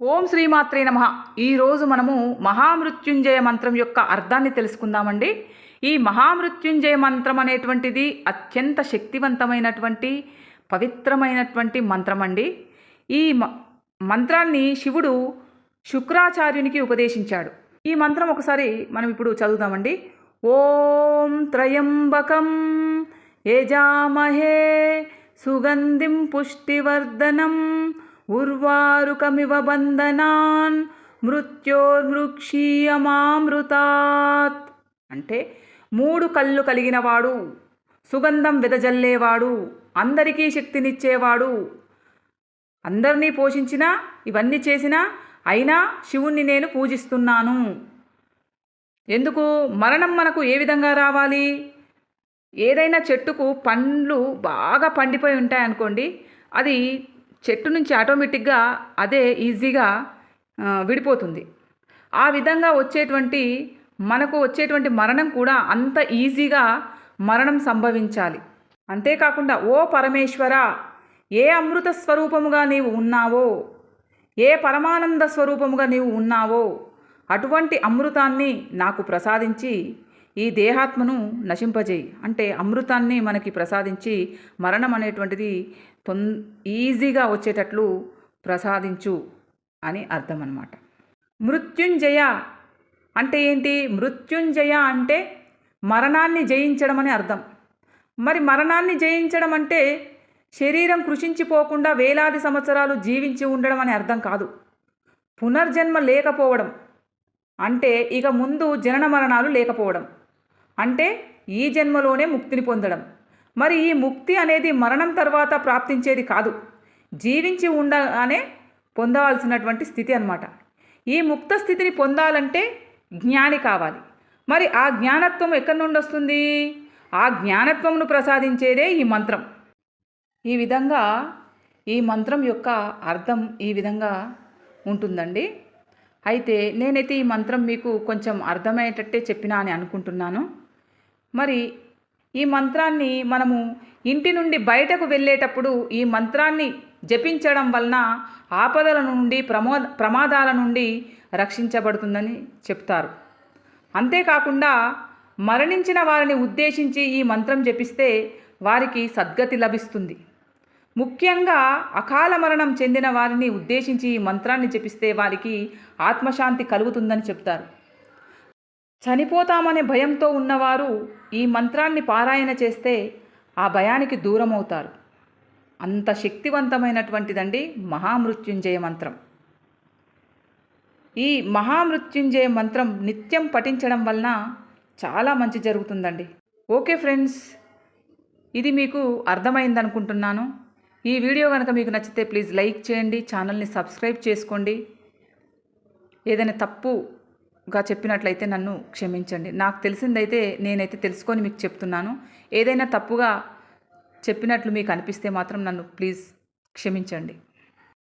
ఓం శ్రీమాత్రే నమ. ఈరోజు మనము మహామృత్యుంజయ మంత్రం యొక్క అర్థాన్ని తెలుసుకుందామండి. ఈ మహామృత్యుంజయ మంత్రం అనేటువంటిది అత్యంత శక్తివంతమైనటువంటి పవిత్రమైనటువంటి మంత్రం అండి ఈ మ- మంత్రాన్ని శివుడు శుక్రాచార్యునికి ఉపదేశించాడు. ఈ మంత్రం ఒకసారి మనం ఇప్పుడు చదువుదామండి. ఓం త్రయంబకం యజామహే సుగంధిం పుష్టివర్ధనం ఉర్వారుకమివ బంధనాన్ మృత్యోర్మృక్షీయమామృతాత్. అంటే మూడు కళ్ళు కలిగినవాడు సుగంధం వెదజల్లేవాడు అందరికీ శక్తినిచ్చేవాడు. అందరినీ పోషించినా ఇవన్నీ చేసినా అయినా శివుణ్ణి నేను పూజిస్తున్నాను. ఎందుకు? మరణం మనకు ఏ విధంగా రావాలి? ఏదైనా చెట్టుకు పండ్లు బాగా పండిపోయి ఉంటాయనుకోండి అది చెట్టు నుంచి ఆటోమేటిక్గా అదే ఈజీగా విడిపోతుంది. ఆ విధంగా వచ్చేటువంటి మనకు వచ్చేటువంటి మరణం కూడా అంత ఈజీగా మరణం సంభవించాలి. అంతేకాకుండా ఓ పరమేశ్వర ఏ అమృత స్వరూపముగా నీవు ఉన్నావో ఏ పరమానంద స్వరూపముగా నీవు ఉన్నావో అటువంటి అమృతాన్ని నాకు ప్రసాదించి ఈ దేహాత్మను నశింపజేయి. అంటే అమృతాన్ని మనకి ప్రసాదించి మరణం అనేటువంటిది తొం ఈజీగా వచ్చేటట్లు ప్రసాదించు అని అర్థం అన్నమాట మృత్యుంజయ అంటే ఏంటి? మృత్యుంజయ అంటే మరణాన్ని జయించడం అని అర్థం. మరి మరణాన్ని జయించడం అంటే శరీరం కృషించిపోకుండా వేలాది సంవత్సరాలు జీవించి ఉండడం అని అర్థం కాదు. పునర్జన్మ లేకపోవడం అంటే ఇక ముందు జనన మరణాలు లేకపోవడం. అంటే ఈ జన్మలోనే ముక్తిని పొందడం. మరి ఈ ముక్తి అనేది మరణం తర్వాత ప్రాప్తించేది కాదు. జీవించి ఉండగానే పొందవలసినటువంటి స్థితి అన్నమాట. ఈ ముక్త స్థితిని పొందాలంటే జ్ఞాని కావాలి. మరి ఆ జ్ఞానత్వం ఎక్కడి నుండి వస్తుంది? ఆ జ్ఞానత్వమును ప్రసాదించేదే ఈ మంత్రం. ఈ విధంగా ఈ మంత్రం యొక్క అర్థం ఈ విధంగా ఉంటుందండి. అయితే నేనైతే ఈ మంత్రం మీకు కొంచెం అర్థమయ్యేటట్టే చెప్పినా అని అనుకుంటున్నాను. మరి ఈ మంత్రాన్ని మనము ఇంటి నుండి బయటకు వెళ్ళేటప్పుడు ఈ మంత్రాన్ని జపించడం వలన ఆపదల నుండి ప్రమో ప్రమాదాల నుండి రక్షించబడుతుందని చెప్తారు. అంతేకాకుండా మరణించిన వారిని ఉద్దేశించి ఈ మంత్రం జపిస్తే వారికి సద్గతి లభిస్తుంది. ముఖ్యంగా అకాల మరణం చెందిన వారిని ఉద్దేశించి ఈ మంత్రాన్ని జపిస్తే వారికి ఆత్మశాంతి కలుగుతుందని చెప్తారు. చనిపోతామనే భయంతో ఉన్నవారు ఈ మంత్రాన్ని పారాయణ చేస్తే ఆ భయానికి దూరం అవుతారు అంత శక్తివంతమైనటువంటిదండి మహామృత్యుంజయ మంత్రం. ఈ మహామృత్యుంజయ మంత్రం నిత్యం పఠించడం వలన చాలా మంచి జరుగుతుందండి. ఓకే ఫ్రెండ్స్ ఇది మీకు అర్థమైందనుకుంటున్నాను. ఈ వీడియో కనుక మీకు నచ్చితే ప్లీజ్ లైక్ చేయండి ఛానల్ని సబ్స్క్రైబ్ చేసుకోండి. ఏదైనా తప్పు గా చెప్పినట్లయితే నన్ను క్షమించండి. నాకు తెలిసిందైతే నేనైతే తెలుసుకొని మీకు చెప్తున్నాను. ఏదైనా తప్పుగా చెప్పినట్లు మీకు అనిపిస్తే మాత్రం నన్ను ప్లీజ్ క్షమించండి.